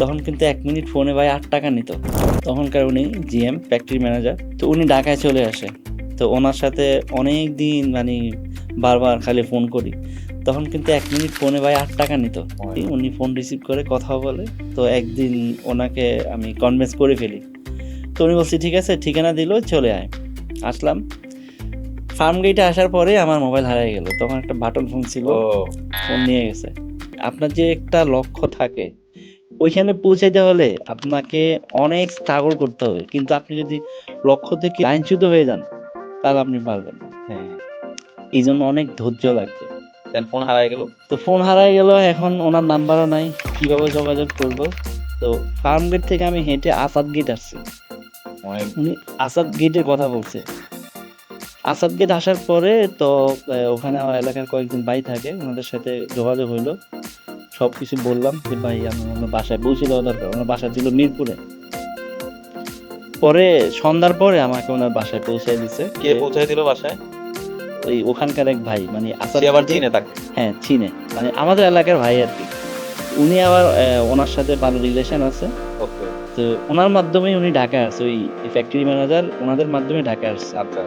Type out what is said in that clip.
তখন কিন্তু এক মিনিট ফোনে ভাই আট টাকা নিত। তখনকার উনি জিএম ফ্যাক্টরি ম্যানেজার তো উনি ঢাকায় চলে আসে। তো ওনার সাথে অনেক দিন মানে বারবার খালি ফোন করি। তখন কিন্তু এক মিনিট ফোনে ভাই আট টাকা নিত। উনি ফোন রিসিভ করে কথা বলে। তো একদিন ওনাকে আমি কনভিন্স করে ফেলি। তো উনি বলছি ঠিক আছে ঠিকানা দিল চলে আয়। আসলাম। ফার্ম গেটে আসার পরে আমার মোবাইল হারিয়ে গেল। তখন একটা বাটন ফোন ছিল। ফোন নিয়ে গেছে। আপনার যে একটা লক্ষ্য থাকে ওইখানে পৌঁছাইতে হলে আপনাকে অনেক স্ট্রাগল করতে হবে। কিন্তু আপনি যদি লক্ষ্য থেকে লাইনচ্যুত হয়ে যান তাহলে আপনি পারবেন হ্যাঁ। এই জন্য অনেক ধৈর্য লাগবে। দেন ফোন হারাই গেল। তো ফোন হারাই গেল এখন ওনার নাম্বারও নাই। কীভাবে যোগাযোগ করব? তো ফার্ম গেট থেকে আমি হেঁটে আসাদ গেট আসছি। উনি আসাদ গেটের কথা বলছে। আসাদ গেট আসার পরে তো ওখানে আমার এলাকার কয়েকজন ভাই থাকে ওনাদের সাথে যোগাযোগ হইল। সব কিছু বললাম যে ভাই আমি ওনার বাসায় পৌঁছে দেওয়া দরকার। ওনার বাসা ছিল মিরপুরে। পরে সন্ধ্যার পরে আমাকে ওনার বাসায় পৌঁছে দিছে। কে পৌঁছায় দিল বাসায়? ওই ওখানকার এক ভাই মানে আবার চিনে তাকে? হ্যাঁ চিনে। মানে আমাদের এলাকার ভাই আর কি। উনি আবার ওনার সাথে ভালো রিলেশন আছে। তো ওনার মাধ্যমেই উনি ঢাকা আসছে ওই ফ্যাক্টরি ম্যানেজার ওনাদের মাধ্যমে ঢাকা আসছে। আচ্ছা।